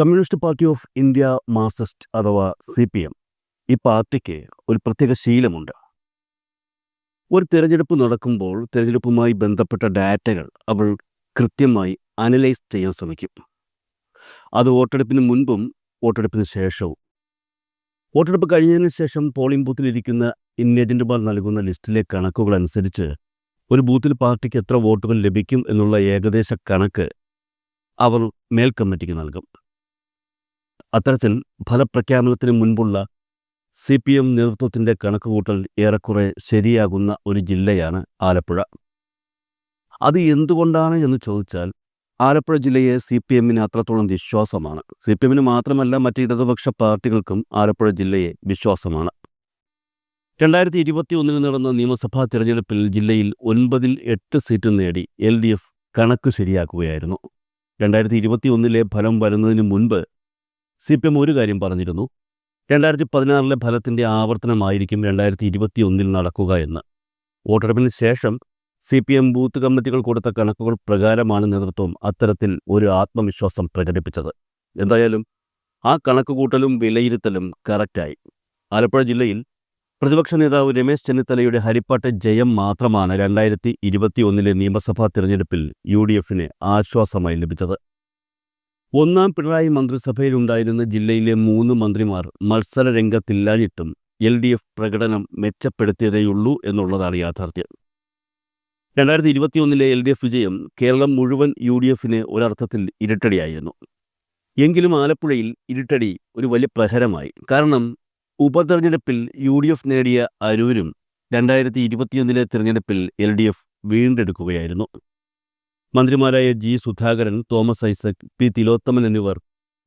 Communist party of India Marxist അഥവാ C P M ഈ പാർട്ടിക്ക് ഒരു പ്രത്യേക ശീലമുണ്ട്. ഒരു തിരഞ്ഞെടുപ്പ് നടക്കുമ്പോൾ തിരഞ്ഞെടുപ്പുമായി ബന്ധപ്പെട്ട ഡാറ്റകൾ അവൾ കൃത്യമായി അനലൈസ് ചെയ്യാൻ ശ്രമിക്കും. അത് വോട്ടെടുപ്പിന് മുൻപും വോട്ടെടുപ്പിന് ശേഷവും. വോട്ടെടുപ്പ് കഴിഞ്ഞതിന് ശേഷം പോളിംഗ് ബൂത്തിലിരിക്കുന്ന ഏജന്റുമാർ നൽകുന്ന ലിസ്റ്റിലെ കണക്കുകൾ അനുസരിച്ച് ഒരു ബൂത്തിൽ പാർട്ടിക്ക് എത്ര വോട്ടുകൾ ലഭിക്കും എന്നുള്ള ഏകദേശ കണക്ക് അവർ മേൽ കമ്മിറ്റിക്ക് നൽകും. അത്തരത്തിൽ ഫലപ്രഖ്യാപനത്തിന് മുൻപുള്ള സി പി എം നേതൃത്വത്തിന്റെ കണക്കുകൂട്ടൽ ഏറെക്കുറെ ശരിയാകുന്ന ഒരു ജില്ലയാണ് ആലപ്പുഴ. അത് എന്തുകൊണ്ടാണ് എന്ന് ചോദിച്ചാൽ ആലപ്പുഴ ജില്ലയെ സി പി എമ്മിന് അത്രത്തോളം വിശ്വാസമാണ്. സി പി എമ്മിന് മാത്രമല്ല മറ്റ് ഇടതുപക്ഷ പാർട്ടികൾക്കും ആലപ്പുഴ ജില്ലയെ വിശ്വാസമാണ്. രണ്ടായിരത്തി ഇരുപത്തി ഒന്നിൽ നടന്ന നിയമസഭാ തിരഞ്ഞെടുപ്പിൽ ജില്ലയിൽ ഒൻപതിൽ എട്ട് സീറ്റ് നേടി എൽ ഡി എഫ് കണക്ക് ശരിയാക്കുകയായിരുന്നു. രണ്ടായിരത്തി ഇരുപത്തി ഒന്നിലെ ഫലം വരുന്നതിന് മുൻപ് സി പി എം ഒരു കാര്യം പറഞ്ഞിരുന്നു. രണ്ടായിരത്തി പതിനാറിലെ ഫലത്തിന്റെ ആവർത്തനമായിരിക്കും രണ്ടായിരത്തി ഇരുപത്തി ഒന്നിൽ നടക്കുക എന്ന്. വോട്ടെടുപ്പിന് ശേഷം സി പി എം ബൂത്ത് കമ്മിറ്റികൾ കൊടുത്ത കണക്കുകൾ പ്രകാരമാണ് നേതൃത്വം അത്തരത്തിൽ ഒരു ആത്മവിശ്വാസം പ്രകടിപ്പിച്ചത്. എന്തായാലും ആ കണക്കുകൂട്ടലും വിലയിരുത്തലും കറക്റ്റായി. ആലപ്പുഴ ജില്ലയിൽ പ്രതിപക്ഷ നേതാവ് രമേശ് ചെന്നിത്തലയുടെ ഹരിപ്പാട്ട് ജയം മാത്രമാണ് രണ്ടായിരത്തി ഇരുപത്തി ഒന്നിലെ നിയമസഭാ തിരഞ്ഞെടുപ്പിൽ യു ഡി എഫിന് ആശ്വാസമായി ലഭിച്ചത്. ഒന്നാം പിണറായി മന്ത്രിസഭയിലുണ്ടായിരുന്ന ജില്ലയിലെ മൂന്ന് മന്ത്രിമാർ മത്സര രംഗത്തില്ലാഞ്ഞിട്ടും എൽ ഡി എഫ് പ്രകടനം മെച്ചപ്പെടുത്തിയതേയുള്ളൂ എന്നുള്ളതാണ് യാഥാർത്ഥ്യം. രണ്ടായിരത്തി ഇരുപത്തിയൊന്നിലെ എൽ ഡി എഫ് വിജയം കേരളം മുഴുവൻ യു ഡി എഫിന് ഒരർത്ഥത്തിൽ ഇരുട്ടടിയായിരുന്നു. എങ്കിലും ആലപ്പുഴയിൽ ഇരുട്ടടി ഒരു വലിയ പ്രഹരമായി. കാരണം ഉപതെരഞ്ഞെടുപ്പിൽ യു ഡി എഫ് നേടിയ അരൂരും രണ്ടായിരത്തി ഇരുപത്തിയൊന്നിലെ തിരഞ്ഞെടുപ്പിൽ എൽ ഡി എഫ് വീണ്ടെടുക്കുകയായിരുന്നു. മന്ത്രിമാരായ ജി. സുധാകരൻ തോമസ് ഐസക് പി. തിലോത്തമൻ എന്നിവർ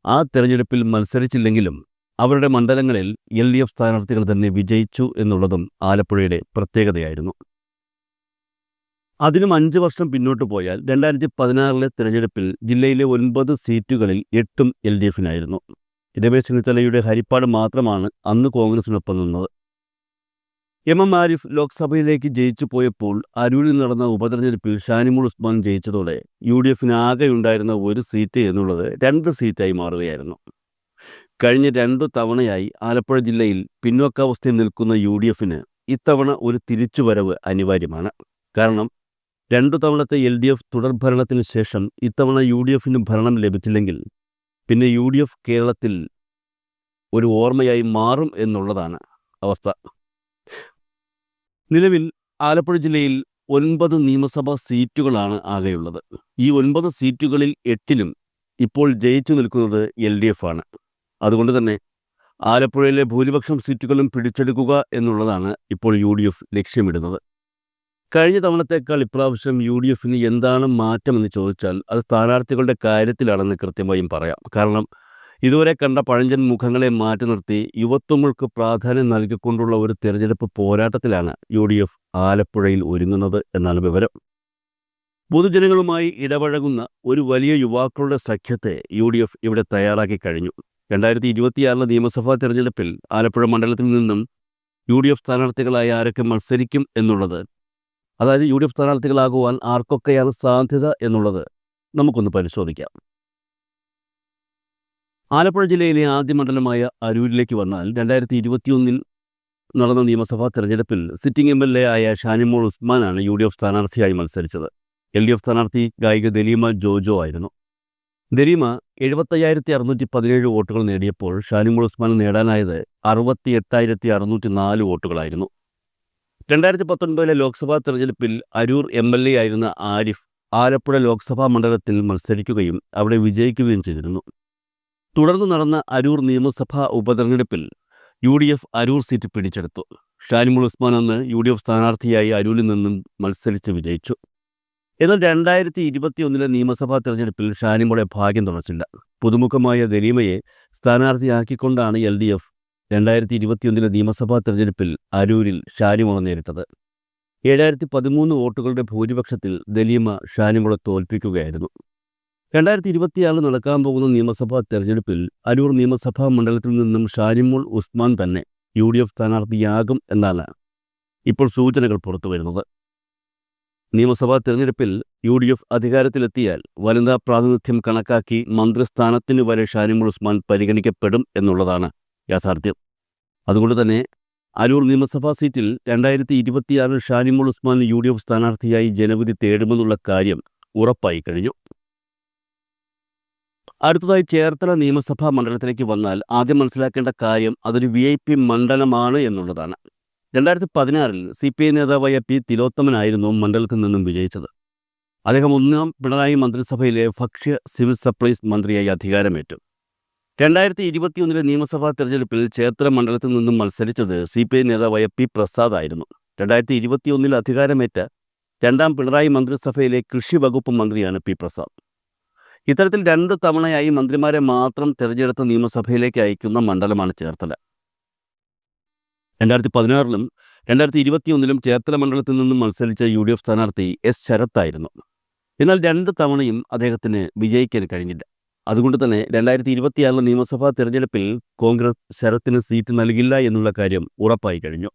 ആ തെരഞ്ഞെടുപ്പിൽ മത്സരിച്ചില്ലെങ്കിലും അവരുടെ മണ്ഡലങ്ങളിൽ എൽ ഡി എഫ് സ്ഥാനാർത്ഥികൾ തന്നെ വിജയിച്ചു എന്നുള്ളതും ആലപ്പുഴയുടെ പ്രത്യേകതയായിരുന്നു. അതിനും അഞ്ച് വർഷം പിന്നോട്ട് പോയാൽ രണ്ടായിരത്തി പതിനാറിലെ തിരഞ്ഞെടുപ്പിൽ ജില്ലയിലെ ഒൻപത് സീറ്റുകളിൽ എട്ടും എൽ ഡി എഫിനായിരുന്നു. രമേശ് ചെന്നിത്തലയുടെ ഹരിപ്പാട് മാത്രമാണ് അന്ന് കോൺഗ്രസിനൊപ്പം നിന്നത്. എം എം ആരിഫ് ലോക്സഭയിലേക്ക് ജയിച്ചു പോയപ്പോൾ അരൂരിൽ നടന്ന ഉപതെരഞ്ഞെടുപ്പിൽ ഷാനിമുൾ ഉസ്മാൻ ജയിച്ചതോടെ യു ഡി എഫിന് ആകെ ഉണ്ടായിരുന്ന ഒരു സീറ്റ് എന്നുള്ളത് രണ്ട് സീറ്റായി മാറുകയായിരുന്നു. കഴിഞ്ഞ രണ്ടു തവണയായി ആലപ്പുഴ ജില്ലയിൽ പിന്നോക്കാവസ്ഥയിൽ നിൽക്കുന്ന യു ഡി എഫിന് ഇത്തവണ ഒരു തിരിച്ചുവരവ് അനിവാര്യമാണ്. കാരണം രണ്ടു തവണത്തെ എൽ ഡി എഫ് തുടർഭരണത്തിന് ശേഷം ഇത്തവണ യു ഡി എഫിന് ഭരണം ലഭിച്ചില്ലെങ്കിൽ പിന്നെ യു ഡി എഫ് കേരളത്തിൽ ഒരു ഓർമ്മയായി മാറും എന്നുള്ളതാണ് അവസ്ഥ. നിലവിൽ ആലപ്പുഴ ജില്ലയിൽ ഒൻപത് നിയമസഭാ സീറ്റുകളാണ് ആകെയുള്ളത്. ഈ ഒൻപത് സീറ്റുകളിൽ എട്ടിലും ഇപ്പോൾ ജയിച്ചു നിൽക്കുന്നത് എൽ ഡി എഫ് ആണ് അതുകൊണ്ട് തന്നെ ആലപ്പുഴയിലെ ഭൂരിപക്ഷം സീറ്റുകളും പിടിച്ചെടുക്കുക എന്നുള്ളതാണ് ഇപ്പോൾ യു ഡി എഫ് ലക്ഷ്യമിടുന്നത്. കഴിഞ്ഞ തവണത്തേക്കാൾ ഇപ്രാവശ്യം യു ഡി എഫിന് എന്താണ് മാറ്റമെന്ന് ചോദിച്ചാൽ അത് സ്ഥാനാർത്ഥികളുടെ കാര്യത്തിലാണെന്ന് കൃത്യമായും പറയാം. കാരണം ഇതുവരെ കണ്ട പഴഞ്ചൻ മുഖങ്ങളെ മാറ്റി നിർത്തി യുവത്വങ്ങൾക്ക് പ്രാധാന്യം നൽകിക്കൊണ്ടുള്ള ഒരു തിരഞ്ഞെടുപ്പ് പോരാട്ടത്തിലാണ് യു ഡി എഫ് ആലപ്പുഴയിൽ ഒരുങ്ങുന്നത് എന്നാണ് വിവരം. പൊതുജനങ്ങളുമായി ഇടപഴകുന്ന ഒരു വലിയ യുവാക്കളുടെ സഖ്യത്തെ യു ഡി എഫ് ഇവിടെ തയ്യാറാക്കി കഴിഞ്ഞു. രണ്ടായിരത്തി ഇരുപത്തിയാറിലെ നിയമസഭാ തെരഞ്ഞെടുപ്പിൽ ആലപ്പുഴ മണ്ഡലത്തിൽ നിന്നും യു ഡി എഫ് സ്ഥാനാർത്ഥികളായി ആരൊക്കെ മത്സരിക്കും എന്നുള്ളത് അതായത് യു ഡി എഫ് സ്ഥാനാർത്ഥികളാകുവാൻ ആർക്കൊക്കെയാണ് സാധ്യത എന്നുള്ളത് നമുക്കൊന്ന് പരിശോധിക്കാം. ആലപ്പുഴ ജില്ലയിലെ ആദ്യ മണ്ഡലമായ അരൂരിലേക്ക് വന്നാൽ രണ്ടായിരത്തി ഇരുപത്തിയൊന്നിൽ നടന്ന നിയമസഭാ തെരഞ്ഞെടുപ്പിൽ സിറ്റിംഗ് എം എൽ എ ആയ ഷാനിമോൾ ഉസ്മാനാണ് യു ഡി എഫ് സ്ഥാനാർത്ഥിയായി മത്സരിച്ചത്. എൽ ഡി എഫ് സ്ഥാനാർത്ഥി ഗായിക ദലീമ ജോജോ ആയിരുന്നു. ദലീമ എഴുപത്തയ്യായിരത്തി അറുന്നൂറ്റി പതിനേഴ് വോട്ടുകൾ നേടിയപ്പോൾ ഷാനിമോൾ ഉസ്മാൻ നേടാനായത് അറുപത്തി എട്ടായിരത്തി അറുന്നൂറ്റി നാല് വോട്ടുകളായിരുന്നു. രണ്ടായിരത്തി പത്തൊൻപതിലെ ലോക്സഭാ തെരഞ്ഞെടുപ്പിൽ അരൂർ എം എൽ എ ആയിരുന്ന ആരിഫ് ആലപ്പുഴ ലോക്സഭാ മണ്ഡലത്തിൽ മത്സരിക്കുകയും അവിടെ വിജയിക്കുകയും ചെയ്തിരുന്നു. തുടർന്ന് നടന്ന അരൂർ നിയമസഭാ ഉപതെരഞ്ഞെടുപ്പിൽ U D F Aroor seat പിടിച്ചെടുത്തു. ഷാനിമുൾ ഉസ്മാൻ അന്ന് യു ഡി എഫ് സ്ഥാനാർത്ഥിയായി അരൂരിൽ നിന്നും മത്സരിച്ച് വിജയിച്ചു. എന്നാൽ രണ്ടായിരത്തി ഇരുപത്തിയൊന്നിലെ നിയമസഭാ തെരഞ്ഞെടുപ്പിൽ ഷാനിമുളെ ഭാഗ്യം തുണച്ചില്ല പുതുമുഖമായ ദലീമയെ സ്ഥാനാർത്ഥിയാക്കിക്കൊണ്ടാണ് എൽ ഡി എഫ് രണ്ടായിരത്തി ഇരുപത്തിയൊന്നിലെ നിയമസഭാ തെരഞ്ഞെടുപ്പിൽ അരൂരിൽ ഷാനിമുള നേരിട്ടത്. ഏഴായിരത്തി പതിമൂന്ന് വോട്ടുകളുടെ ഭൂരിപക്ഷത്തിൽ ദലീമ ഷാനിമുള തോൽപ്പിക്കുകയായിരുന്നു. രണ്ടായിരത്തി ഇരുപത്തിയാറിൽ നടക്കാൻ പോകുന്ന നിയമസഭാ തെരഞ്ഞെടുപ്പിൽ അരൂർ നിയമസഭാ മണ്ഡലത്തിൽ നിന്നും ഷാരിമോൾ ഉസ്മാൻ തന്നെ യു ഡി എഫ് സ്ഥാനാർത്ഥിയാകും എന്നാണ് ഇപ്പോൾ സൂചനകൾ പുറത്തു വരുന്നത്. നിയമസഭാ തെരഞ്ഞെടുപ്പിൽ യു ഡി എഫ് അധികാരത്തിലെത്തിയാൽ വനിതാ പ്രാതിനിധ്യം കണക്കാക്കി മന്ത്രിസ്ഥാനത്തിന് വരെ ഷാരിമോൾ ഉസ്മാൻ പരിഗണിക്കപ്പെടും എന്നുള്ളതാണ് യാഥാർത്ഥ്യം. അതുകൊണ്ട് തന്നെ അരൂർ നിയമസഭാ സീറ്റിൽ രണ്ടായിരത്തി ഇരുപത്തിയാറിൽ Shanimol Usman U D F സ്ഥാനാർത്ഥിയായി ജനവിധി തേടുമെന്നുള്ള കാര്യം ഉറപ്പായി കഴിഞ്ഞു. അടുത്തതായി ചേർത്തല നിയമസഭാ മണ്ഡലത്തിലേക്ക് വന്നാൽ ആദ്യം മനസ്സിലാക്കേണ്ട കാര്യം അതൊരു വി ഐ പി മണ്ഡലമാണ് എന്നുള്ളതാണ്. രണ്ടായിരത്തി പതിനാറിൽ സി പി ഐ നേതാവായ പി തിലോത്തമനായിരുന്നു മണ്ഡലത്തിൽ നിന്നും വിജയിച്ചത്. അദ്ദേഹം ഒന്നാം പിണറായി മന്ത്രിസഭയിലെ ഭക്ഷ്യ സിവിൽ സപ്ലൈസ് മന്ത്രിയായി അധികാരമേറ്റു. രണ്ടായിരത്തി ഇരുപത്തിയൊന്നിലെ നിയമസഭാ തെരഞ്ഞെടുപ്പിൽ ചേർത്തല മണ്ഡലത്തിൽ നിന്നും മത്സരിച്ചത് സി പി ഐ നേതാവായ പി പ്രസാദ് ആയിരുന്നു. രണ്ടായിരത്തി ഇരുപത്തിയൊന്നിൽ അധികാരമേറ്റ രണ്ടാം പിണറായി മന്ത്രിസഭയിലെ കൃഷി വകുപ്പ് മന്ത്രിയാണ് പി പ്രസാദ്. ഇത്തരത്തിൽ രണ്ടു തവണയായി മന്ത്രിമാരെ മാത്രം തിരഞ്ഞെടുത്ത് നിയമസഭയിലേക്ക് അയക്കുന്ന മണ്ഡലമാണ് ചേർത്തല. രണ്ടായിരത്തി പതിനാറിലും രണ്ടായിരത്തി ഇരുപത്തിയൊന്നിലും ചേർത്തല മണ്ഡലത്തിൽ നിന്നും മത്സരിച്ച യു ഡി എഫ് സ്ഥാനാർത്ഥി എസ് ശരത്തായിരുന്നു. എന്നാൽ രണ്ട് തവണയും അദ്ദേഹത്തിന് വിജയിക്കാൻ കഴിഞ്ഞില്ല. അതുകൊണ്ട് തന്നെ രണ്ടായിരത്തി ഇരുപത്തിയാറിലെ നിയമസഭാ തിരഞ്ഞെടുപ്പിൽ കോൺഗ്രസ് ശരത്തിന് സീറ്റ് നൽകില്ല എന്നുള്ള കാര്യം ഉറപ്പായി കഴിഞ്ഞു.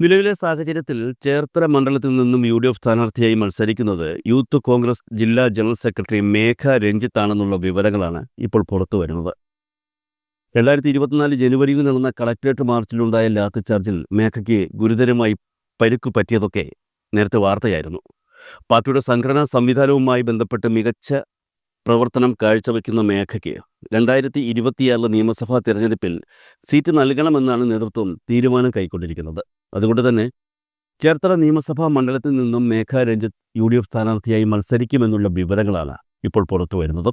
നിലവിലെ സാഹചര്യത്തിൽ ചേർത്തല മണ്ഡലത്തിൽ നിന്നും യു ഡി എഫ് സ്ഥാനാർത്ഥിയായി മത്സരിക്കുന്നത് യൂത്ത് കോൺഗ്രസ് ജില്ലാ ജനറൽ സെക്രട്ടറി മേഘ രഞ്ജിത്താണെന്നുള്ള വിവരങ്ങളാണ് ഇപ്പോൾ പുറത്തു വരുന്നത്. രണ്ടായിരത്തി ഇരുപത്തിനാല് ജനുവരിയിൽ നടന്ന കളക്ടറേറ്റ് മാർച്ചിലുണ്ടായ ലാത്തിച്ചാർജിൽ മേഘയ്ക്ക് ഗുരുതരമായി പരുക്കു പറ്റിയതൊക്കെ നേരത്തെ വാർത്തയായിരുന്നു. പാർട്ടിയുടെ സംഘടനാ സംവിധാനവുമായി ബന്ധപ്പെട്ട് മികച്ച പ്രവർത്തനം കാഴ്ചവെക്കുന്ന മേഘയ്ക്ക് രണ്ടായിരത്തി ഇരുപത്തിയാറിലെ നിയമസഭാ തിരഞ്ഞെടുപ്പിൽ സീറ്റ് നൽകണമെന്നാണ് നേതൃത്വം തീരുമാനം കൈക്കൊണ്ടിരിക്കുന്നത്. അതുകൊണ്ട് തന്നെ ചേർത്തല നിയമസഭാ മണ്ഡലത്തിൽ നിന്നും Megha Ranjith U D F സ്ഥാനാർത്ഥിയായി മത്സരിക്കുമെന്നുള്ള വിവരങ്ങളാണ് ഇപ്പോൾ പുറത്തു വരുന്നത്.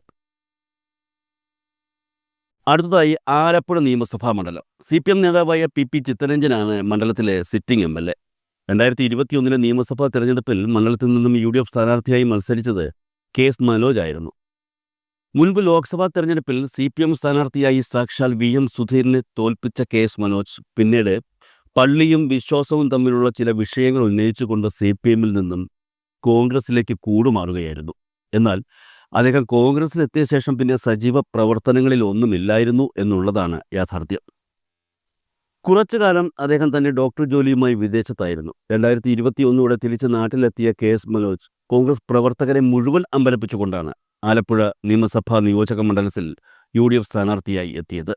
അടുത്തതായി ആലപ്പുഴ നിയമസഭാ മണ്ഡലം. സി പി എം നേതാവായ പി പി ചിത്തരഞ്ജനാണ് മണ്ഡലത്തിലെ സിറ്റിംഗ് എം എൽ എ. രണ്ടായിരത്തി ഇരുപത്തിയൊന്നിലെ നിയമസഭാ തെരഞ്ഞെടുപ്പിൽ മണ്ഡലത്തിൽ നിന്നും യു ഡി എഫ് സ്ഥാനാർത്ഥിയായി മത്സരിച്ചത് കെ എസ് മനോജ് ആയിരുന്നു. മുൻപ് ലോക്സഭാ തെരഞ്ഞെടുപ്പിൽ സി പി എം സ്ഥാനാർത്ഥിയായി സാക്ഷാൽ വി എം സുധീറിനെ തോൽപ്പിച്ച കെ എസ് മനോജ് പിന്നീട് പള്ളിയും വിശ്വാസവും തമ്മിലുള്ള ചില വിഷയങ്ങൾ ഉന്നയിച്ചുകൊണ്ട് സി പി എമ്മിൽ നിന്നും കോൺഗ്രസിലേക്ക് കൂടുമാറുകയായിരുന്നു. എന്നാൽ അദ്ദേഹം കോൺഗ്രസിലെത്തിയ ശേഷം പിന്നെ സജീവ പ്രവർത്തനങ്ങളിൽ ഒന്നുമില്ലായിരുന്നു എന്നുള്ളതാണ് യാഥാർത്ഥ്യം. കുറച്ചു കാലം അദ്ദേഹം തന്നെ ഡോക്ടർ ജോലിയുമായി വിദേശത്തായിരുന്നു. രണ്ടായിരത്തി ഇരുപത്തിയൊന്നോടെ തിരിച്ച് നാട്ടിലെത്തിയ കെ എസ് മനോജ് കോൺഗ്രസ് പ്രവർത്തകരെ മുഴുവൻ അമ്പരപ്പിച്ചുകൊണ്ടാണ് ആലപ്പുഴ നിയമസഭാ നിയോജക മണ്ഡലത്തിൽ യു ഡി എഫ് സ്ഥാനാർത്ഥിയായി എത്തിയത്.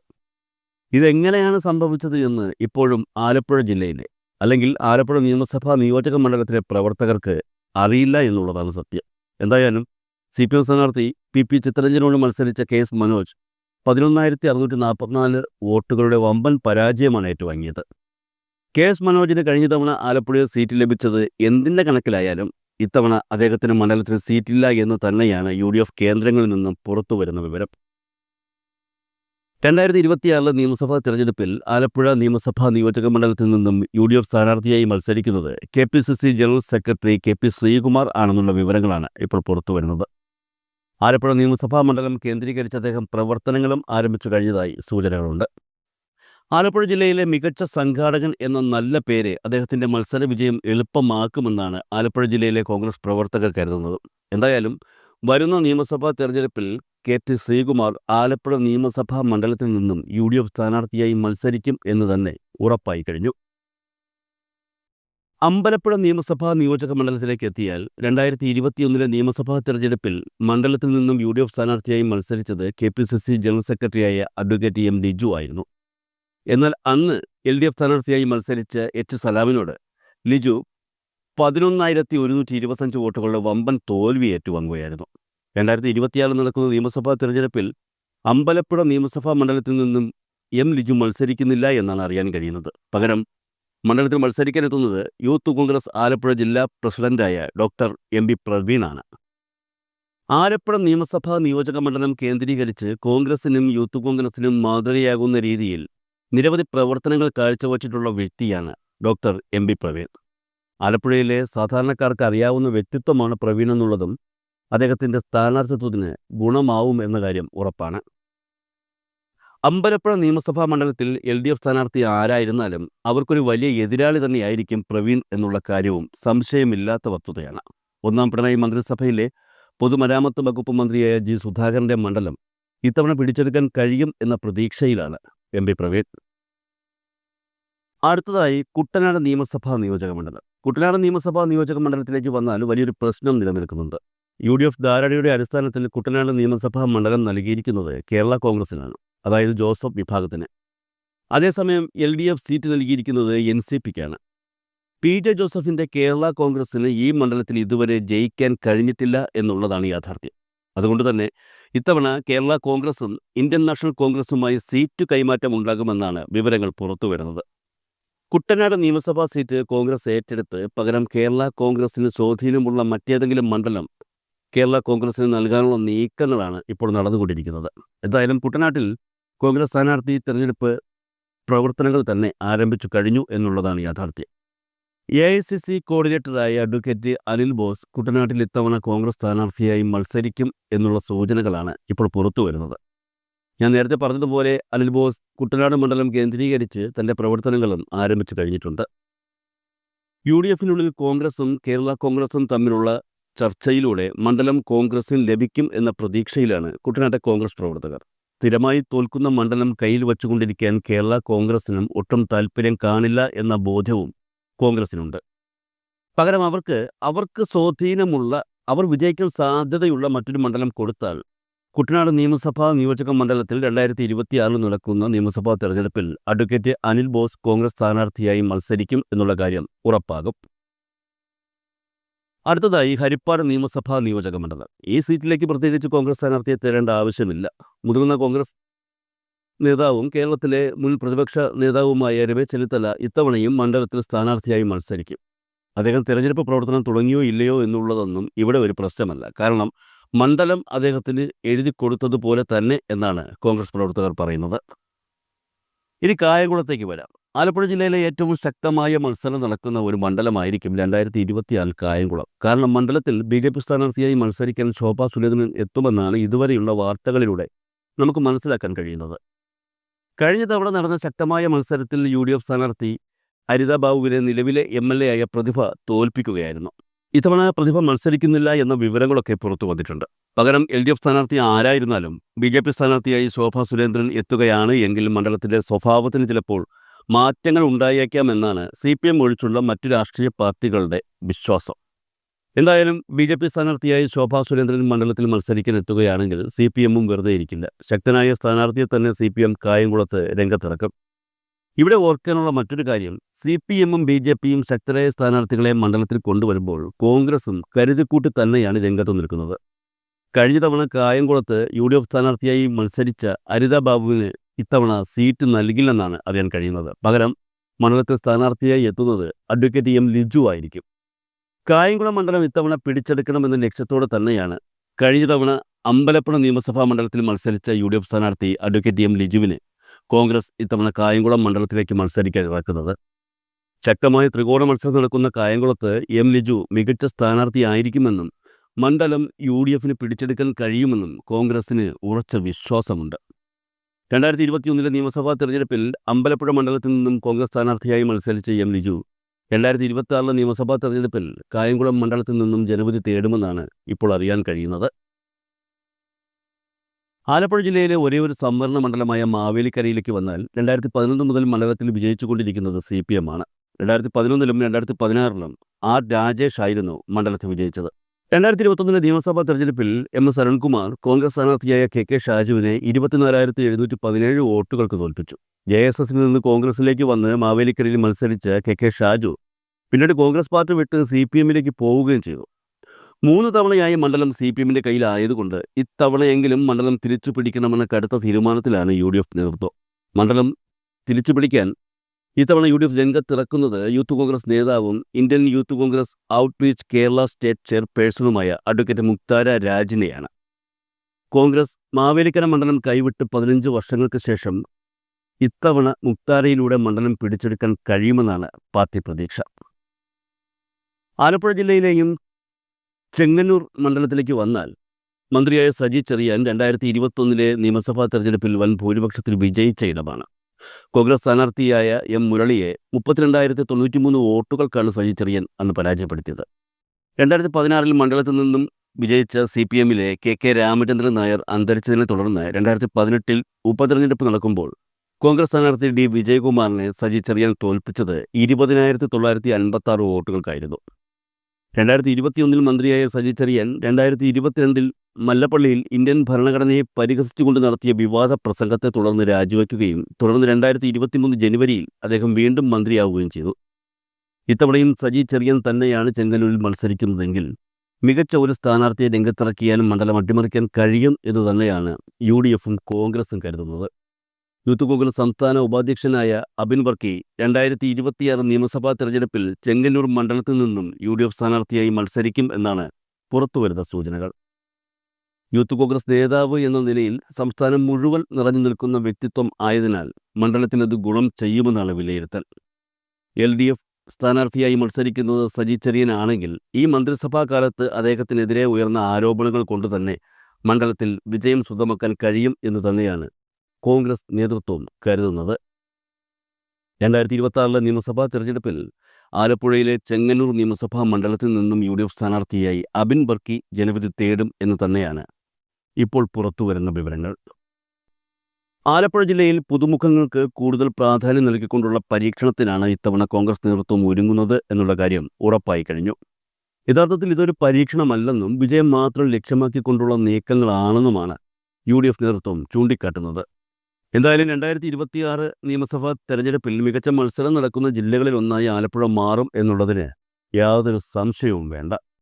ഇതെങ്ങനെയാണ് സംഭവിച്ചത് എന്ന് ഇപ്പോഴും ആലപ്പുഴ ജില്ലയിലെ അല്ലെങ്കിൽ ആലപ്പുഴ നിയമസഭാ നിയോജക മണ്ഡലത്തിലെ പ്രവർത്തകർക്ക് അറിയില്ല എന്നുള്ളതാണ് സത്യം. എന്തായാലും സി പി എം സ്ഥാനാർത്ഥി പി പി ചിത്തരഞ്ജനോട് മത്സരിച്ച കെ എസ് മനോജ് പതിനൊന്നായിരത്തി അറുന്നൂറ്റി നാൽപ്പത്തിനാല് വോട്ടുകളുടെ വമ്പൻ പരാജയമാണ് ഏറ്റുവാങ്ങിയത്. കെ എസ് മനോജിന് കഴിഞ്ഞ തവണ ആലപ്പുഴയിൽ സീറ്റ് ലഭിച്ചത് എന്തിന്റെ കണക്കിലായാലും ഇത്തവണ അദ്ദേഹത്തിന് മണ്ഡലത്തിന് സീറ്റില്ല എന്ന് തന്നെയാണ് യു ഡി എഫ് കേന്ദ്രങ്ങളിൽ നിന്നും പുറത്തു വരുന്ന വിവരം. രണ്ടായിരത്തി ഇരുപത്തിയാറിലെ നിയമസഭാ തെരഞ്ഞെടുപ്പിൽ ആലപ്പുഴ നിയമസഭാ നിയോജക മണ്ഡലത്തിൽ നിന്നും യു ഡി എഫ് സ്ഥാനാർത്ഥിയായി മത്സരിക്കുന്നത് K P C C general secretary K P Sreekumar ആണെന്നുള്ള വിവരങ്ങളാണ് ഇപ്പോൾ പുറത്തു വരുന്നത്. ആലപ്പുഴ നിയമസഭാ മണ്ഡലം കേന്ദ്രീകരിച്ച് അദ്ദേഹം പ്രവർത്തനങ്ങളും ആരംഭിച്ചു കഴിഞ്ഞതായി സൂചനകളുണ്ട്. ആലപ്പുഴ ജില്ലയിലെ മികച്ച സംഘാടകൻ എന്ന നല്ല പേര് അദ്ദേഹത്തിന്റെ മത്സര വിജയം എളുപ്പമാക്കുമെന്നാണ് ആലപ്പുഴ ജില്ലയിലെ കോൺഗ്രസ് പ്രവർത്തകർ കരുതുന്നത്. എന്തായാലും വരുന്ന നിയമസഭാ തെരഞ്ഞെടുപ്പിൽ കെ ടി ശ്രീകുമാർ ആലപ്പുഴ നിയമസഭാ മണ്ഡലത്തിൽ നിന്നും യു ഡി എഫ് സ്ഥാനാർത്ഥിയായി മത്സരിക്കും എന്ന് തന്നെ ഉറപ്പായി കഴിഞ്ഞു. അമ്പലപ്പുഴ നിയമസഭാ നിയോജക മണ്ഡലത്തിലേക്ക് എത്തിയാൽ രണ്ടായിരത്തി ഇരുപത്തിയൊന്നിലെ നിയമസഭാ തെരഞ്ഞെടുപ്പിൽ മണ്ഡലത്തിൽ നിന്നും യു ഡി എഫ് സ്ഥാനാർത്ഥിയായി മത്സരിച്ചത് K P C C general സെക്രട്ടറിയായ അഡ്വക്കേറ്റ് എം ലിജു ആയിരുന്നു. എന്നാൽ അന്ന് എൽ ഡി എഫ് സ്ഥാനാർത്ഥിയായി മത്സരിച്ച എച്ച് സലാമിനോട് ലിജു പതിനൊന്നായിരത്തി ഒരുന്നൂറ്റി ഇരുപത്തഞ്ച് വോട്ടുകളുടെ വമ്പൻ തോൽവി ഏറ്റുവാങ്ങുകയായിരുന്നു. രണ്ടായിരത്തി ഇരുപത്തിയാറിൽ നടക്കുന്ന നിയമസഭാ തിരഞ്ഞെടുപ്പിൽ അമ്പലപ്പുഴ നിയമസഭാ മണ്ഡലത്തിൽ നിന്നും എം ലിജു മത്സരിക്കുന്നില്ല എന്നാണ് അറിയാൻ കഴിയുന്നത്. പകരം മണ്ഡലത്തിൽ മത്സരിക്കാനെത്തുന്നത് യൂത്ത് കോൺഗ്രസ് ആലപ്പുഴ ജില്ലാ പ്രസിഡന്റായ ഡോക്ടർ എം. പി. പ്രവീണാണ്. ആലപ്പുഴ നിയമസഭാ നിയോജക മണ്ഡലം കേന്ദ്രീകരിച്ച് കോൺഗ്രസിനും യൂത്ത് കോൺഗ്രസിനും മാതൃകയാകുന്ന രീതിയിൽ നിരവധി പ്രവർത്തനങ്ങൾ കാഴ്ചവച്ചിട്ടുള്ള വ്യക്തിയാണ് ഡോക്ടർ എം പി പ്രവീൺ. ആലപ്പുഴയിലെ സാധാരണക്കാർക്ക് അറിയാവുന്ന വ്യക്തിത്വമാണ് പ്രവീൺ എന്നുള്ളതും അദ്ദേഹത്തിന്റെ സ്ഥാനാർത്ഥിത്വത്തിന് ഗുണമാവും എന്ന കാര്യം ഉറപ്പാണ്. അമ്പലപ്പുഴ നിയമസഭാ മണ്ഡലത്തിൽ എൽ ഡി എഫ് സ്ഥാനാർത്ഥി ആരായിരുന്നാലും അവർക്കൊരു വലിയ എതിരാളി തന്നെയായിരിക്കും പ്രവീൺ എന്നുള്ള കാര്യവും സംശയമില്ലാത്ത വസ്തുതയാണ്. ഒന്നാം പിണറായി മന്ത്രിസഭയിലെ പൊതുമരാമത്ത് വകുപ്പ് മന്ത്രിയായ ജി സുധാകരന്റെ മണ്ഡലം ഇത്തവണ പിടിച്ചെടുക്കാൻ കഴിയും എന്ന പ്രതീക്ഷയിലാണ്. M P Praveen. അടുത്തതായി കുട്ടനാട് നിയമസഭാ നിയോജക മണ്ഡലം കുട്ടനാട് നിയമസഭാ നിയോജക മണ്ഡലത്തിലേക്ക് വന്നാൽ വലിയൊരു പ്രശ്നം നിലനിൽക്കുന്നുണ്ട്. യു ഡി എഫ് ധാരണയുടെ അടിസ്ഥാനത്തിൽ കുട്ടനാട് നിയമസഭാ മണ്ഡലം നൽകിയിരിക്കുന്നത് കേരള കോൺഗ്രസിനാണ് അതായത് ജോസഫ് വിഭാഗത്തിന്. അതേസമയം എൽ ഡി എഫ് സീറ്റ് നൽകിയിരിക്കുന്നത് എൻ സി പിക്കാണ്. പി ജെ ജോസഫിന്റെ കേരള കോൺഗ്രസിന് ഈ മണ്ഡലത്തിൽ ഇതുവരെ ജയിക്കാൻ കഴിഞ്ഞിട്ടില്ല എന്നുള്ളതാണ് യാഥാർത്ഥ്യം. അതുകൊണ്ട് തന്നെ ഇത്തവണ കേരള കോൺഗ്രസും ഇന്ത്യൻ നാഷണൽ കോൺഗ്രസുമായി സീറ്റ് കൈമാറ്റം ഉണ്ടാകുമെന്നാണ് വിവരങ്ങൾ പുറത്തുവരുന്നത് കുട്ടനാട് നിയമസഭാ സീറ്റ് കോൺഗ്രസ് ഏറ്റെടുത്ത് പകരം കേരള കോൺഗ്രസിന് സ്വാധീനമുള്ള മറ്റേതെങ്കിലും മണ്ഡലം കേരള കോൺഗ്രസിന് നൽകാനുള്ള നീക്കങ്ങളാണ് ഇപ്പോൾ നടന്നുകൊണ്ടിരിക്കുന്നത്. എന്തായാലും കുട്ടനാട്ടിൽ കോൺഗ്രസ് സ്ഥാനാർത്ഥി തെരഞ്ഞെടുപ്പ് പ്രവർത്തനങ്ങൾ തന്നെ ആരംഭിച്ചു കഴിഞ്ഞു എന്നുള്ളതാണ് യാഥാർത്ഥ്യം. എ ഐ സി സി കോർഡിനേറ്ററായ അഡ്വക്കേറ്റ് അനിൽ ബോസ് കുട്ടനാട്ടിൽ ഇത്തവണ കോൺഗ്രസ് സ്ഥാനാർത്ഥിയായി മത്സരിക്കും എന്നുള്ള സൂചനകളാണ് ഇപ്പോൾ പുറത്തു വരുന്നത്. ഞാൻ നേരത്തെ പറഞ്ഞതുപോലെ അനിൽ ബോസ് കുട്ടനാട് മണ്ഡലം കേന്ദ്രീകരിച്ച് തന്റെ പ്രവർത്തനങ്ങളും ആരംഭിച്ചു കഴിഞ്ഞിട്ടുണ്ട്. യു ഡി എഫിനുള്ളിൽ കോൺഗ്രസും കേരള കോൺഗ്രസും തമ്മിലുള്ള ചർച്ചയിലൂടെ മണ്ഡലം കോൺഗ്രസിന് ലഭിക്കും എന്ന പ്രതീക്ഷയിലാണ് കുട്ടനാട്ടെ കോൺഗ്രസ് പ്രവർത്തകർ. സ്ഥിരമായി തോൽക്കുന്ന മണ്ഡലം കയ്യിൽ വച്ചുകൊണ്ടിരിക്കാൻ കേരള കോൺഗ്രസിനും ഒട്ടും താല്പര്യം കാണില്ല എന്ന ബോധ്യവും കോൺഗ്രസിനുണ്ട് പകരം അവർക്ക് അവർക്ക് സ്വാധീനമുള്ള അവർ വിജയിക്കാൻ സാധ്യതയുള്ള മറ്റൊരു മണ്ഡലം കൊടുത്താൽ കുട്ടനാട് നിയമസഭാ നിയോജക മണ്ഡലത്തിൽ രണ്ടായിരത്തി ഇരുപത്തിയാറിൽ നടക്കുന്ന നിയമസഭാ തെരഞ്ഞെടുപ്പിൽ അഡ്വക്കേറ്റ് അനിൽ ബോസ് കോൺഗ്രസ് സ്ഥാനാർത്ഥിയായി മത്സരിക്കും എന്നുള്ള കാര്യം ഉറപ്പാകും. അടുത്തതായി ഹരിപ്പാട് നിയമസഭാ നിയോജക മണ്ഡലം. ഈ സീറ്റിലേക്ക് പ്രത്യേകിച്ച് കോൺഗ്രസ് സ്ഥാനാർത്ഥിയെ തേടേണ്ട ആവശ്യമില്ല. മുതിർന്ന കോൺഗ്രസ് നേതാവും കേരളത്തിലെ മുൻ പ്രതിപക്ഷ നേതാവുമായ രമേശ് ചെന്നിത്തല ഇത്തവണയും മണ്ഡലത്തിൽ സ്ഥാനാർത്ഥിയായി മത്സരിക്കും. അദ്ദേഹം തിരഞ്ഞെടുപ്പ് പ്രവർത്തനം തുടങ്ങിയോ ഇല്ലയോ എന്നുള്ളതൊന്നും ഇവിടെ ഒരു പ്രശ്നമല്ല. കാരണം മണ്ഡലം അദ്ദേഹത്തിന് എഴുതി കൊടുത്തതുപോലെ തന്നെ എന്നാണ് കോൺഗ്രസ് പ്രവർത്തകർ പറയുന്നത്. ഇനി കായംകുളത്തേക്ക് വരാം. ആലപ്പുഴ ജില്ലയിലെ ഏറ്റവും ശക്തമായ മത്സരം നടക്കുന്ന ഒരു മണ്ഡലമായിരിക്കും രണ്ടായിരത്തി ഇരുപത്തിയാറ് കായംകുളം. കാരണം മണ്ഡലത്തിൽ ബി ജെ പി സ്ഥാനാർത്ഥിയായി മത്സരിക്കാൻ ശോഭാ സുരേന്ദ്രൻ എത്തുമെന്നാണ് ഇതുവരെയുള്ള വാർത്തകളിലൂടെ നമുക്ക് മനസ്സിലാക്കാൻ കഴിയുന്നത്. കഴിഞ്ഞ തവണ നടന്ന ശക്തമായ മത്സരത്തിൽ യു ഡി എഫ് സ്ഥാനാർത്ഥി ഹരിത ബാബുവിനെ നിലവിലെ എം എൽ എ ആയ പ്രതിഭ തോൽപ്പിക്കുകയായിരുന്നു. ഇത്തവണ പ്രതിഭ മത്സരിക്കുന്നില്ല എന്ന വിവരങ്ങളൊക്കെ പുറത്തു വന്നിട്ടുണ്ട്. പകരം എൽ ഡി എഫ് സ്ഥാനാർത്ഥി ആരായിരുന്നാലും ബി ജെ പി സ്ഥാനാർത്ഥിയായി ശോഭ സുരേന്ദ്രൻ എത്തുകയാണ് എങ്കിൽ മണ്ഡലത്തിന്റെ സ്വഭാവത്തിന് ചിലപ്പോൾ മാറ്റങ്ങൾ ഉണ്ടായേക്കാമെന്നാണ് സി പി എം ഒഴിച്ചുള്ള മറ്റു രാഷ്ട്രീയ പാർട്ടികളുടെ വിശ്വാസം. എന്തായാലും ബി ജെ പി സ്ഥാനാർത്ഥിയായി ശോഭാ സുരേന്ദ്രൻ മണ്ഡലത്തിൽ മത്സരിക്കാൻ എത്തുകയാണെങ്കിൽ സി പി എമ്മും വെറുതെ ഇരിക്കില്ല. ശക്തനായ സ്ഥാനാർത്ഥിയെ തന്നെ സി പി എം കായംകുളത്ത് രംഗത്തിറക്കും. ഇവിടെ ഓർക്കാനുള്ള മറ്റൊരു കാര്യം സി പി എമ്മും ബി ജെ പിയും ശക്തരായ സ്ഥാനാർത്ഥികളെ മണ്ഡലത്തിൽ കൊണ്ടുവരുമ്പോൾ കോൺഗ്രസും കരുതിക്കൂട്ടി തന്നെയാണ് രംഗത്ത് നിൽക്കുന്നത്. കഴിഞ്ഞ തവണ കായംകുളത്ത് യു ഡി എഫ് സ്ഥാനാർത്ഥിയായി മത്സരിച്ച അരിത ബാബുവിന് ഇത്തവണ സീറ്റ് നൽകില്ലെന്നാണ് അറിയാൻ കഴിയുന്നത്. പകരം മണ്ഡലത്തിൽ സ്ഥാനാർത്ഥിയായി എത്തുന്നത് അഡ്വക്കേറ്റ് എം ലിജു ആയിരിക്കും. കായംകുളം മണ്ഡലം ഇത്തവണ പിടിച്ചെടുക്കണമെന്ന ലക്ഷ്യത്തോടെ തന്നെയാണ് കഴിഞ്ഞ തവണ അമ്പലപ്പുഴ നിയമസഭാ മണ്ഡലത്തിൽ മത്സരിച്ച യു ഡി എഫ് സ്ഥാനാർത്ഥി അഡ്വക്കേറ്റ് എം ലിജുവിന് കോൺഗ്രസ് ഇത്തവണ കായംകുളം മണ്ഡലത്തിലേക്ക് മത്സരിക്കാൻ ഇറക്കുന്നത് ശക്തമായ ത്രികോണ മത്സരം നടക്കുന്ന കായംകുളത്ത് എം ലിജു മികച്ച സ്ഥാനാർത്ഥിയായിരിക്കുമെന്നും മണ്ഡലം യു ഡി എഫിന് പിടിച്ചെടുക്കാൻ കഴിയുമെന്നും കോൺഗ്രസിന് ഉറച്ച വിശ്വാസമുണ്ട്. രണ്ടായിരത്തി ഇരുപത്തിയൊന്നിലെ നിയമസഭാ തെരഞ്ഞെടുപ്പിൽ അമ്പലപ്പുഴ മണ്ഡലത്തിൽ നിന്നും കോൺഗ്രസ് സ്ഥാനാർത്ഥിയായി മത്സരിച്ച എം ലിജു രണ്ടായിരത്തി ഇരുപത്തിയാറിലെ നിയമസഭാ തെരഞ്ഞെടുപ്പിൽ കായംകുളം മണ്ഡലത്തിൽ നിന്നും ജനവിധി തേടുമെന്നാണ് ഇപ്പോൾ അറിയാൻ കഴിയുന്നത്. ആലപ്പുഴ ജില്ലയിലെ ഒരേ ഒരു സംവരണ മണ്ഡലമായ മാവേലിക്കരയിലേക്ക് വന്നാൽ രണ്ടായിരത്തി പതിനൊന്ന് മുതൽ മണ്ഡലത്തിൽ വിജയിച്ചുകൊണ്ടിരിക്കുന്നത് സി പി എം ആണ് രണ്ടായിരത്തി പതിനൊന്നിലും രണ്ടായിരത്തി പതിനാറിലും ആർ രാജേഷ് ആയിരുന്നു മണ്ഡലത്തിൽ വിജയിച്ചത്. രണ്ടായിരത്തി ഇരുപത്തൊന്നിലെ നിയമസഭാ തെരഞ്ഞെടുപ്പിൽ എം എസ് അരുൺകുമാർ കോൺഗ്രസ് സ്ഥാനാർത്ഥിയായ കെ കെ ഷാജുവിനെ ഇരുപത്തിനാലായിരത്തി എഴുന്നൂറ്റി പതിനേഴ് വോട്ടുകൾക്ക് തോൽപ്പിച്ചു. ജെ എസ് എസിൽ നിന്ന് കോൺഗ്രസിലേക്ക് വന്ന് മാവേലിക്കരയിൽ മത്സരിച്ച കെ കെ ഷാജു പിന്നീട് കോൺഗ്രസ് പാർട്ടി വിട്ട് സി പി എമ്മിലേക്ക് പോവുകയും ചെയ്തു. മൂന്ന് തവണയായി മണ്ഡലം സി പി എമ്മിന്റെ കയ്യിലായതുകൊണ്ട് ഇത്തവണയെങ്കിലും മണ്ഡലം തിരിച്ചു പിടിക്കണമെന്ന കടുത്ത തീരുമാനത്തിലാണ് യു ഡി എഫ് നേതൃത്വം. മണ്ഡലം തിരിച്ചു പിടിക്കാൻ ഇത്തവണ യു ഡി എഫ് രംഗത്തിറക്കുന്നത് യൂത്ത് കോൺഗ്രസ് നേതാവും Indian youth Congress outreach Kerala state ചെയർപേഴ്സണുമായ advocate മുക്താര രാജിനെയാണ്. കോൺഗ്രസ് മാവേലിക്കര മണ്ഡലം കൈവിട്ട് പതിനഞ്ച് വർഷങ്ങൾക്ക് ശേഷം ഇത്തവണ മുക്താരയിലൂടെ മണ്ഡലം പിടിച്ചെടുക്കാൻ കഴിയുമെന്നാണ് പാർട്ടി പ്രതീക്ഷ. ആലപ്പുഴ ജില്ലയിലെയും ചെങ്ങന്നൂർ മണ്ഡലത്തിലേക്ക് വന്നാൽ മന്ത്രിയായ സജി ചെറിയാൻ രണ്ടായിരത്തി ഇരുപത്തൊന്നിലെ നിയമസഭാ തെരഞ്ഞെടുപ്പിൽ വൻ ഭൂരിപക്ഷത്തിൽ വിജയിച്ച ഇടമാണ്. കോൺഗ്രസ് സ്ഥാനാർത്ഥിയായ എം മുരളിയെ മുപ്പത്തിരണ്ടായിരത്തി തൊണ്ണൂറ്റിമൂന്ന് വോട്ടുകൾക്കാണ് സജി ചെറിയൻ അന്ന് പരാജയപ്പെടുത്തിയത്. രണ്ടായിരത്തി പതിനാറിൽ മണ്ഡലത്തിൽ നിന്നും വിജയിച്ച സി പി എമ്മിലെ കെ കെ രാമചന്ദ്രൻ നായർ അന്തരിച്ചതിനെ തുടർന്ന് രണ്ടായിരത്തി പതിനെട്ടിൽ ഉപതെരഞ്ഞെടുപ്പ് നടക്കുമ്പോൾ കോൺഗ്രസ് സ്ഥാനാർത്ഥി ഡി. വിജയകുമാറിനെ സജി ചെറിയാൻ തോൽപ്പിച്ചത് ഇരുപതിനായിരത്തി തൊള്ളായിരത്തി അൻപത്തി ആറ് വോട്ടുകൾക്കായിരുന്നു. രണ്ടായിരത്തി ഇരുപത്തിയൊന്നിൽ മന്ത്രിയായ സജി ചെറിയാൻ രണ്ടായിരത്തി ഇരുപത്തിരണ്ടിൽ മല്ലപ്പള്ളിയിൽ ഇന്ത്യൻ ഭരണഘടനയെ പരിഹസിച്ചുകൊണ്ട് നടത്തിയ വിവാദ പ്രസംഗത്തെ തുടർന്ന് രാജിവെക്കുകയും തുടർന്ന് രണ്ടായിരത്തി ഇരുപത്തിമൂന്ന് ജനുവരിയിൽ അദ്ദേഹം വീണ്ടും മന്ത്രിയാവുകയും ചെയ്തു. ഇത്തവണയും സജി ചെറിയൻ തന്നെയാണ് ചെങ്ങന്നൂരിൽ മത്സരിക്കുന്നതെങ്കിൽ മികച്ച ഒരു സ്ഥാനാർത്ഥിയെ രംഗത്തിറക്കിയാലും മണ്ഡലം അട്ടിമറിക്കാൻ കഴിയും എന്ന് തന്നെയാണ് യു ഡി എഫും കോൺഗ്രസും കരുതുന്നത്. യൂത്ത് കോൺഗ്രസ് സംസ്ഥാന ഉപാധ്യക്ഷനായ അബിൻ വർക്കി രണ്ടായിരത്തി ഇരുപത്തിയാറ് നിയമസഭാ തെരഞ്ഞെടുപ്പിൽ ചെങ്ങന്നൂർ മണ്ഡലത്തിൽ നിന്നും യു ഡി എഫ് സ്ഥാനാർത്ഥിയായി മത്സരിക്കും എന്നാണ് പുറത്തുവരുന്ന സൂചനകൾ. യൂത്ത് കോൺഗ്രസ് നേതാവ് എന്ന നിലയിൽ സംസ്ഥാനം മുഴുവൻ നിറഞ്ഞു നിൽക്കുന്ന വ്യക്തിത്വം ആയതിനാൽ മണ്ഡലത്തിനത് ഗുണം ചെയ്യുമെന്നാണ് വിലയിരുത്തൽ. എൽ ഡി എഫ് സ്ഥാനാർത്ഥിയായി മത്സരിക്കുന്നത് സജി ചെറിയനാണെങ്കിൽ ഈ മന്ത്രിസഭാ കാലത്ത് അദ്ദേഹത്തിനെതിരെ ഉയർന്ന ആരോപണങ്ങൾ കൊണ്ടുതന്നെ മണ്ഡലത്തിൽ വിജയം സ്വന്തമാക്കാൻ കഴിയും എന്ന് തന്നെയാണ് കോൺഗ്രസ് നേതൃത്വം കരുതുന്നത്. രണ്ടായിരത്തി ഇരുപത്തി ആറിലെ നിയമസഭാ തെരഞ്ഞെടുപ്പിൽ ആലപ്പുഴയിലെ ചെങ്ങന്നൂർ നിയമസഭാ മണ്ഡലത്തിൽ നിന്നും യു ഡി എഫ് സ്ഥാനാർത്ഥിയായി അബിൻ ബർക്കി ജനവിധി തേടും എന്ന് തന്നെയാണ് ഇപ്പോൾ പുറത്തുവരുന്ന വിവരങ്ങൾ. ആലപ്പുഴ ജില്ലയിൽ പുതുമുഖങ്ങൾക്ക് കൂടുതൽ പ്രാധാന്യം നൽകിക്കൊണ്ടുള്ള പരീക്ഷണത്തിനാണ് ഇത്തവണ കോൺഗ്രസ് നേതൃത്വം ഒരുങ്ങുന്നത് എന്നുള്ള കാര്യം ഉറപ്പായി കഴിഞ്ഞു. യഥാർത്ഥത്തിൽ ഇതൊരു പരീക്ഷണമല്ലെന്നും വിജയം മാത്രം ലക്ഷ്യമാക്കിക്കൊണ്ടുള്ള നീക്കങ്ങളാണെന്നുമാണ് യു ഡി എഫ് നേതൃത്വം ചൂണ്ടിക്കാട്ടുന്നത്. എന്തായാലും രണ്ടായിരത്തി ഇരുപത്തിയാറ് നിയമസഭാ തെരഞ്ഞെടുപ്പിൽ മികച്ച മത്സരം നടക്കുന്ന ജില്ലകളിൽ ഒന്നായി ആലപ്പുഴ മാറും എന്നുള്ളതിന് യാതൊരു സംശയവും വേണ്ട.